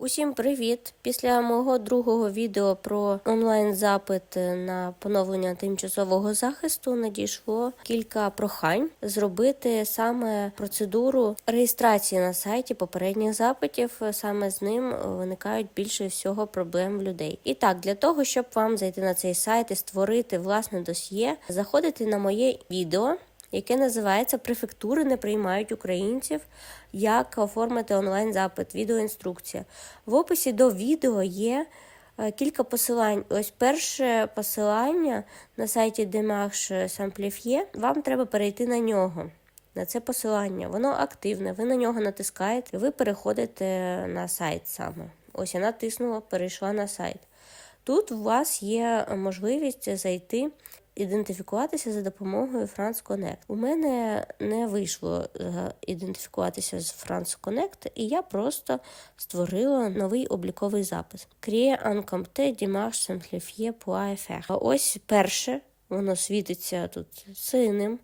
Усім привіт! Після мого другого відео про онлайн-запит на поновлення тимчасового захисту надійшло кілька прохань зробити саме процедуру реєстрації на сайті попередніх запитів. Саме з ним виникають більше всього проблем людей. І так, для того, щоб вам зайти на цей сайт і створити власне досьє, заходите на моє відео яке називається Префектури не приймають українців. Як оформити онлайн-запит, відеоінструкція. В описі до відео є е, кілька посилань. Ось перше посилання на сайті Demarche Simplifié. Вам треба перейти на нього. На це посилання, воно активне, ви на нього натискаєте, ви переходите на сайт саме. Ось я натиснула, перейшла на сайт. Тут у вас є можливість зайти ідентифікуватися за допомогою France Connect. У мене не вийшло е, ідентифікуватися з France Connect, і я просто створила новий обліковий запис. Créer un compte démarche simplifiée. А Ось перше, воно світиться тут синим.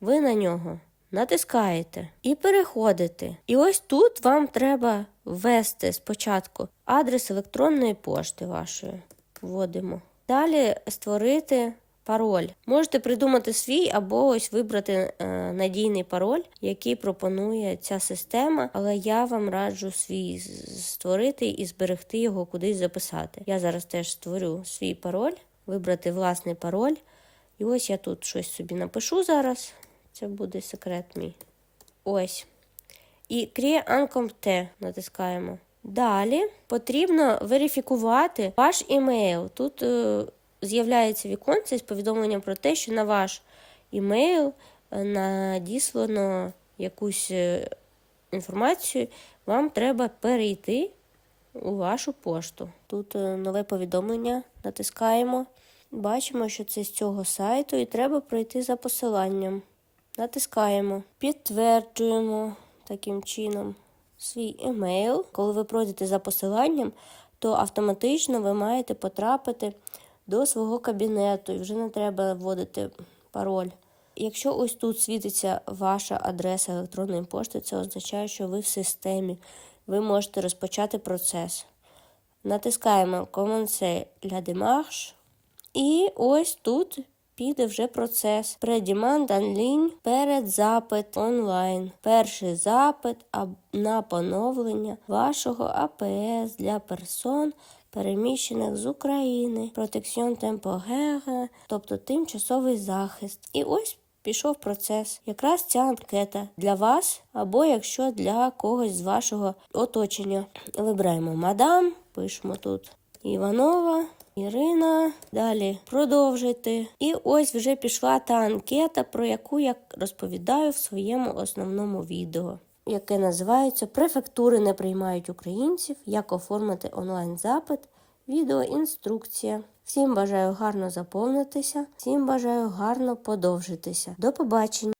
Ви на нього натискаєте і переходите. І ось тут вам треба ввести спочатку адрес електронної пошти вашої. Вводимо. Далі створити пароль. Можете придумати свій або ось вибрати е, надійний пароль, який пропонує ця система, але я вам раджу свій створити і зберегти його кудись записати. Я зараз теж створю свій пароль, вибрати власний пароль. І ось я тут щось собі напишу зараз. Це буде секрет мій. Ось. І Create Uncompt натискаємо. Далі потрібно верифікувати ваш імейл. Тут е, з'являється віконце з повідомленням про те, що на ваш імейл е, надіслано якусь е, інформацію, вам треба перейти у вашу пошту. Тут е, нове повідомлення натискаємо. Бачимо, що це з цього сайту, і треба пройти за посиланням. Натискаємо, підтверджуємо таким чином свій емейл. Коли ви пройдете за посиланням, то автоматично ви маєте потрапити до свого кабінету і вже не треба вводити пароль. Якщо ось тут світиться ваша адреса електронної пошти, це означає, що ви в системі. Ви можете розпочати процес. Натискаємо Commencer la démarche. І ось тут піде вже процес. Предіманд онлайн, передзапит онлайн. Перший запит на поновлення вашого АПС для персон, переміщених з України, протекціон темпогере, тобто тимчасовий захист. І ось пішов процес. Якраз ця анкета для вас, або якщо для когось з вашого оточення. Вибираємо мадам, пишемо тут Іванова. Ірина, далі продовжити. І ось вже пішла та анкета, про яку я розповідаю в своєму основному відео, яке називається Префектури не приймають українців, як оформити онлайн-запит, відеоінструкція. Всім бажаю гарно заповнитися, всім бажаю гарно подовжитися. До побачення!